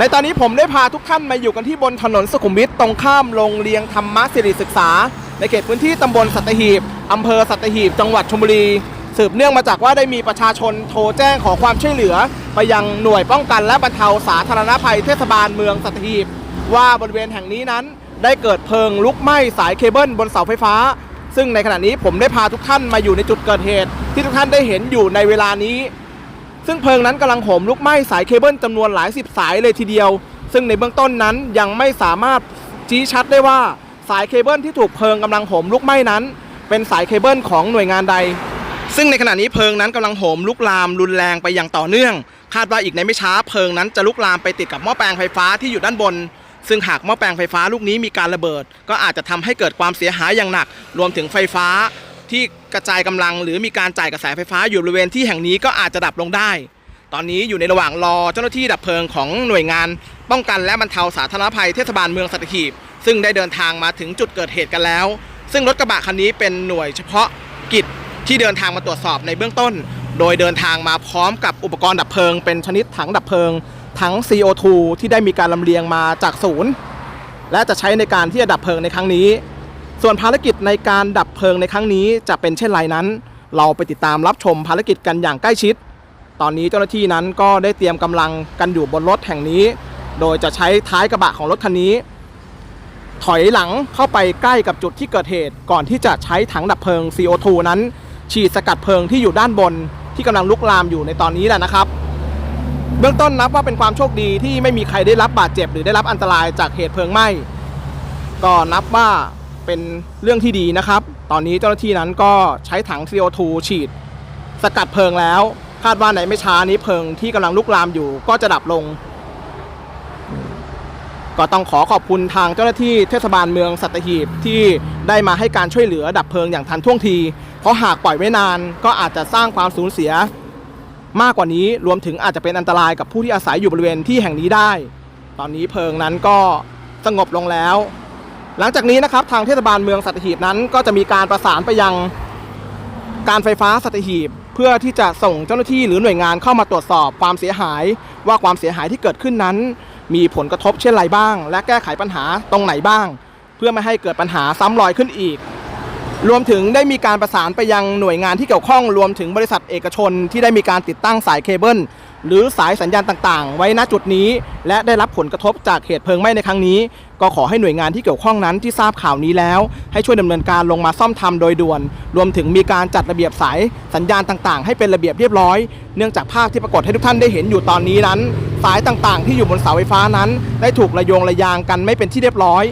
ในตอนนี้ผมได้พาทุกท่านมาอยู่กันที่บนถนนสุขุมวิทตรงข้ามโรงเรียนธรรมศิริศึกษา ในเขตพื้นที่ตำบลสัตหีบอำเภอสัตหีบ จังหวัดชลบุรี สืบเนื่องมาจากว่าได้มีประชาชนโทรแจ้งขอความช่วยเหลือ ไปยังหน่วยป้องกันและบรรเทาสาธารณภัยเทศบาลเมืองสัตหีบ ว่าบริเวณแห่งนี้นั้น ได้เกิดเพลิงลุกไหม้สายเคเบิลบนเสาไฟฟ้า ซึ่งในขณะนี้ผมได้พาทุกท่านมาอยู่ในจุดเกิดเหตุ ที่ทุกท่านได้เห็นอยู่ในเวลานี้ ซึ่งเพลิงนั้นกำลังโหมลุกไหม้สายเคเบิลจำนวนหลายสิบสายเลยทีเดียว ซึ่งในเบื้องต้นนั้นยังไม่สามารถชี้ชัดได้ว่าสายเคเบิลที่ถูกเพลิงกำลังโหมลุกไหม้นั้น เป็นสายเคเบิลของหน่วยงานใด ซึ่งในขณะนี้เพลิงนั้นกำลังโหมลุกลามรุนแรงไปอย่างต่อเนื่อง คาดว่าอีกในไม่ช้าเพลิงนั้นจะลุกลามไปติดกับหม้อแปลงไฟฟ้าที่อยู่ด้านบน ซึ่งหากหม้อแปลงไฟฟ้าลูกนี้มีการระเบิด ก็อาจจะทำให้เกิดความเสียหายอย่างหนัก รวมถึงไฟฟ้าที่ กระจายกำลัง หรือมีการจ่ายกระแสไฟฟ้าอยู่บริเวณที่แห่งนี้ก็อาจจะดับลงได้ ตอนนี้อยู่ในระหว่างรอเจ้าหน้าที่ดับเพลิงของหน่วยงาน ป้องกันและบรรเทาสาธารณภัยเทศบาลเมืองสัตหีบซึ่งได้เดินทางมาถึงจุดเกิดเหตุกันแล้ว ซึ่งรถกระบะคันนี้เป็นหน่วยเฉพาะกิจที่เดินทางมาตรวจสอบในเบื้องต้น โดยเดินทางมาพร้อมกับอุปกรณ์ดับเพลิง เป็นชนิดถังดับเพลิงถัง CO2 ที่ได้มีการลำเลียงมาจากศูนย์ และจะใช้ในการที่จะดับเพลิงในครั้งนี้ ส่วนภารกิจในการดับเพลิงในครั้งนี้จะเป็นเช่นไรนั้น เราไปติดตามรับชมภารกิจกันอย่างใกล้ชิด ตอนนี้เจ้าหน้าที่นั้นก็ได้เตรียมกำลังกันอยู่บนรถแห่งนี้ โดยจะใช้ท้ายกระบะของรถคันนี้ ถอยหลังเข้าไปใกล้กับจุดที่เกิดเหตุ ก่อนที่จะใช้ถังดับเพลิง CO2 นั้น ฉีดสกัดเพลิงที่อยู่ด้านบนที่กำลังลุกลามอยู่ในตอนนี้แหละนะครับ เบื้องต้นนับว่าเป็นความโชคดีที่ไม่มีใครได้รับบาดเจ็บ หรือได้รับอันตรายจากเหตุเพลิงไหม้ก็นับว่า เป็นเรื่องที่ดีนะครับ ตอนนี้เจ้าหน้าที่นั้นก็ใช้ถัง CO2 ฉีด สกัดเพลิงแล้ว คาดว่าในไม่ช้านี้เพลิงที่กำลังลุกลามอยู่ก็จะดับลง ก็ต้องขอขอบคุณทางเจ้าหน้าที่เทศบาลเมืองสัตหีบที่ได้มาให้การช่วยเหลือดับเพลิงอย่างทันท่วงที เพราะหากปล่อยไว้นานก็อาจจะสร้างความสูญเสีย มากกว่านี้รวมถึงอาจจะเป็นอันตรายกับผู้ที่อาศัยอยู่บริเวณที่แห่งนี้ได้ ตอนนี้เพลิงนั้นก็สงบลงแล้ว หลังจากนี้นะครับทางเทศบาลเมืองสัตหีบนั้น ก็จะมีการประสานไปยังการไฟฟ้าสัตหีบ เพื่อที่จะส่งเจ้าหน้าที่หรือหน่วยงานเข้ามาตรวจสอบความเสียหาย ว่าความเสียหายที่เกิดขึ้นนั้น มีผลกระทบเช่นไรบ้าง และแก้ไขปัญหาตรงไหนบ้าง เพื่อไม่ให้เกิดปัญหาซ้ำรอยขึ้นอีก รวมถึงได้มีการประสานไปยังหน่วยงานที่เกี่ยวข้องรวมถึงบริษัทเอกชน ที่ได้มีการติดตั้งสายเคเบิล หรือสายสัญญาณต่างๆ ไว้ณจุดนี้ และได้รับผลกระทบจากเหตุเพลิงไหม้ในครั้งนี้ ก็ขอให้หน่วยงานที่เกี่ยวข้องนั้นที่ทราบข่าวนี้แล้ว ให้ช่วยดำเนินการลงมาซ่อมทำโดยด่วน รวมถึงมีการจัดระเบียบสายสัญญาณต่างๆ ให้เป็นระเบียบเรียบร้อย เนื่องจากภาพที่ปรากฏให้ทุกท่านได้เห็นอยู่ตอนนี้นั้น สายต่างๆ ที่อยู่บนเสาไฟฟ้านั้น ได้ถูกระโยงระยางกันไม่เป็นที่เรียบร้อย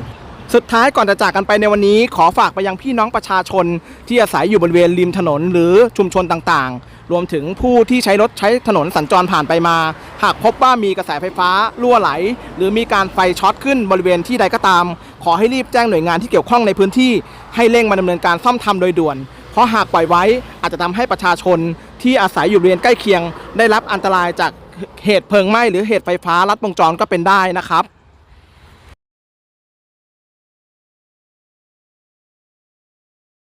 สุดท้ายก่อนจะจากกันไปในวันนี้ ขอฝากไปยังพี่น้องประชาชน ที่อาศัยอยู่บริเวณริมถนนหรือชุมชนต่างๆ รวมถึงผู้ที่ใช้รถใช้ถนนสัญจรผ่านไปมา หากพบว่ามีกระแสไฟฟ้ารั่วไหล หรือมีการไฟช็อตขึ้นบริเวณที่ใดก็ตาม ขอให้รีบแจ้งหน่วยงานที่เกี่ยวข้องในพื้นที่ ให้เร่งมาดำเนินการซ่อมทำโดยด่วน เพราะหากปล่อยไว้อาจจะทำให้ประชาชน ที่อาศัยอยู่บริเวณใกล้เคียง ได้รับอันตรายจากเหตุเพลิงไหม้หรือเหตุไฟฟ้าลัดวงจรก็เป็นได้นะครับ